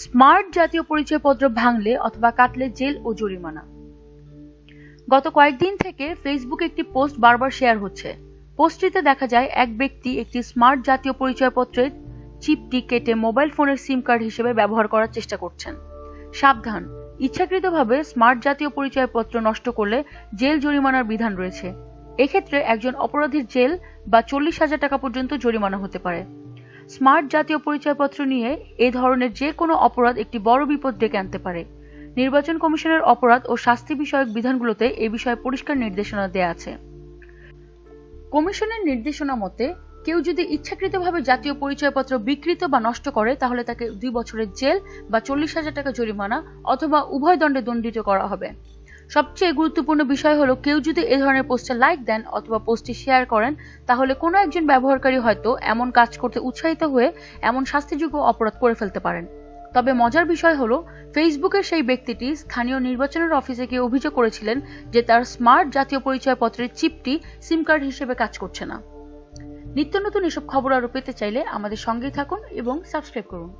Smart জাতীয় পরিচয়পত্র ভাঙলে অথবা কাটলে জেল ও জরিমানা। গত কয়েকদিন থেকে ফেসবুকে একটি পোস্ট বারবার শেয়ার হচ্ছে। পোস্টটিতে দেখা যায়, এক ব্যক্তি একটি স্মার্ট জাতীয় পরিচয়পত্রের চিপটি কেটে মোবাইল ফোনের সিম কার্ড হিসেবে ব্যবহার করার চেষ্টা করছেন। সাবধান। ইচ্ছাকৃতভাবে স্মার্ট জাতীয় পরিচয়পত্র নষ্ট করলে জেল জরিমানার বিধান রয়েছে। এক্ষেত্রে একজন অপরাধীর জেল বা চল্লিশ হাজার টাকা পর্যন্ত জরিমানা হতে পারে। স্মার্ট জাতীয় পরিচয়পত্র নিয়ে এ ধরনের যে কোনো অপরাধ একটি বড় বিপদ ডেকে আনতে পারে। নির্বাচন কমিশনের অপরাধ ও শাস্তি বিষয়ক বিধানগুলোতে এ বিষয়ে পরিষ্কার নির্দেশনা দেয়া আছে। কমিশনের নির্দেশনা মতে, কেউ যদি ইচ্ছাকৃতভাবে জাতীয় পরিচয়পত্র বিকৃত বা নষ্ট করে, তাহলে তাকে দুই বছরের জেল বা চল্লিশ হাজার টাকা জরিমানা অথবা উভয় দণ্ডে দণ্ডিত করা হবে। সবচেয়ে গুরুত্বপূর্ণ বিষয় হলো, কেউ যদি এ ধরনের পোস্টে লাইক দেন অথবা পোস্টটি শেয়ার করেন, তাহলে কোনো একজন ব্যবহারকারী হয়তো এমন কাজ করতে উৎসাহিত হয়ে এমন শাস্তিযোগ্য অপরাধ করে ফেলতে পারেন। তবে মজার বিষয় হলো ফেসবুকের সেই ব্যক্তিটি স্থানীয় নির্বাচনের অফিসে গিয়ে অভিযোগ করেছিলেন যে তার স্মার্ট জাতীয় পরিচয়পত্রের চিপটি সিম কার্ড হিসেবে কাজ করছে না। নিত্য নতুন এসব খবর আরও পেতে চাইলে আমাদের সঙ্গেই থাকুন এবং সাবস্ক্রাইব করুন।